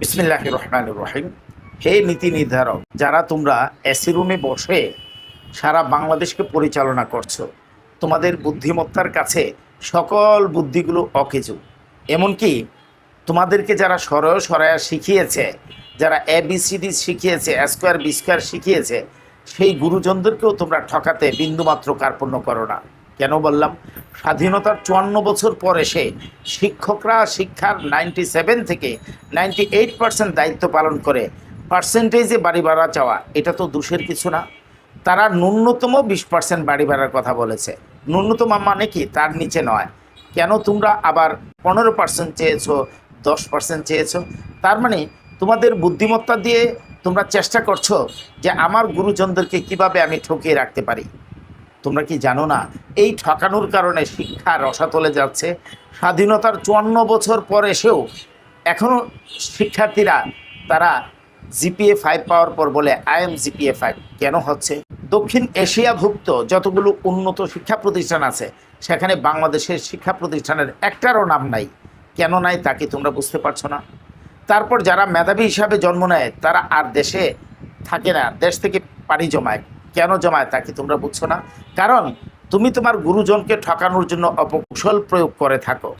বিসমিল্লাহ রহিম। হে নীতি নির্ধারক, যারা তোমরা এসি রুমে বসে সারা বাংলাদেশকে পরিচালনা করছ, তোমাদের বুদ্ধিমত্তার কাছে সকল বুদ্ধিগুলো অকেজু। এমনকি তোমাদেরকে যারা সরয় সরায়া শিখিয়েছে, যারা এ বি সি ডি শিখিয়েছে স্কোয়ার বি স্কোয়ার শিখিয়েছে, সেই গুরুজনদেরকেও তোমরা ঠকাতে বিন্দুমাত্র কার্পণ্য করো না। কেন বললাম? স্বাধীনতার চুয়ান্ন বছর পর এসে শিক্ষকরা শিক্ষার নাইনটি সেভেন থেকে নাইনটি এইট পার্সেন্ট দায়িত্ব পালন করে পার্সেন্টেজে বাড়ি ভাড়া চাওয়া, এটা তো দোষের কিছু না। তারা ন্যূনতম বিশ পার্সেন্ট বাড়ি ভাড়ার কথা বলেছে। ন্যূনতম মানে কি? তার নিচে নয়। কেন তোমরা আবার পনেরো পার্সেন্ট চেয়েছো, দশ পার্সেন্ট চেয়েছো? তার মানে তোমাদের বুদ্ধিমত্তা দিয়ে তোমরা চেষ্টা করছ যে আমার গুরুজনদেরকে কীভাবে আমি ঠকিয়ে রাখতে পারি। তোমরা কি জানো না? এই ঠকানোর কারণে শিক্ষা রসাতলে যাচ্ছে। স্বাধীনতার চুয়ান্ন বছর পর এসেও এখনও শিক্ষার্থীরা তারা জিপিএ ফাইভ পাওয়ার পর বলে আই এম জিপিএ ফাইভ। কেন হচ্ছে? দক্ষিণ এশিয়াভুক্ত যতগুলো উন্নত শিক্ষা প্রতিষ্ঠান আছে, সেখানে বাংলাদেশের শিক্ষা প্রতিষ্ঠানের একটারও নাম নাই। কেন নাই তা কি তোমরা বুঝতে পারছ না? তারপর যারা মেধাবী হিসাবে জন্ম নেয়, তারা আর দেশে থাকে না, দেশ থেকে পাড়ি জমায়। কেন জমায় তা কি তোমরা বুঝছ না? কারণ তুমি তোমার গুরুজনকে ঠকানোর জন্য অপকুশল প্রয়োগ করে থাকো।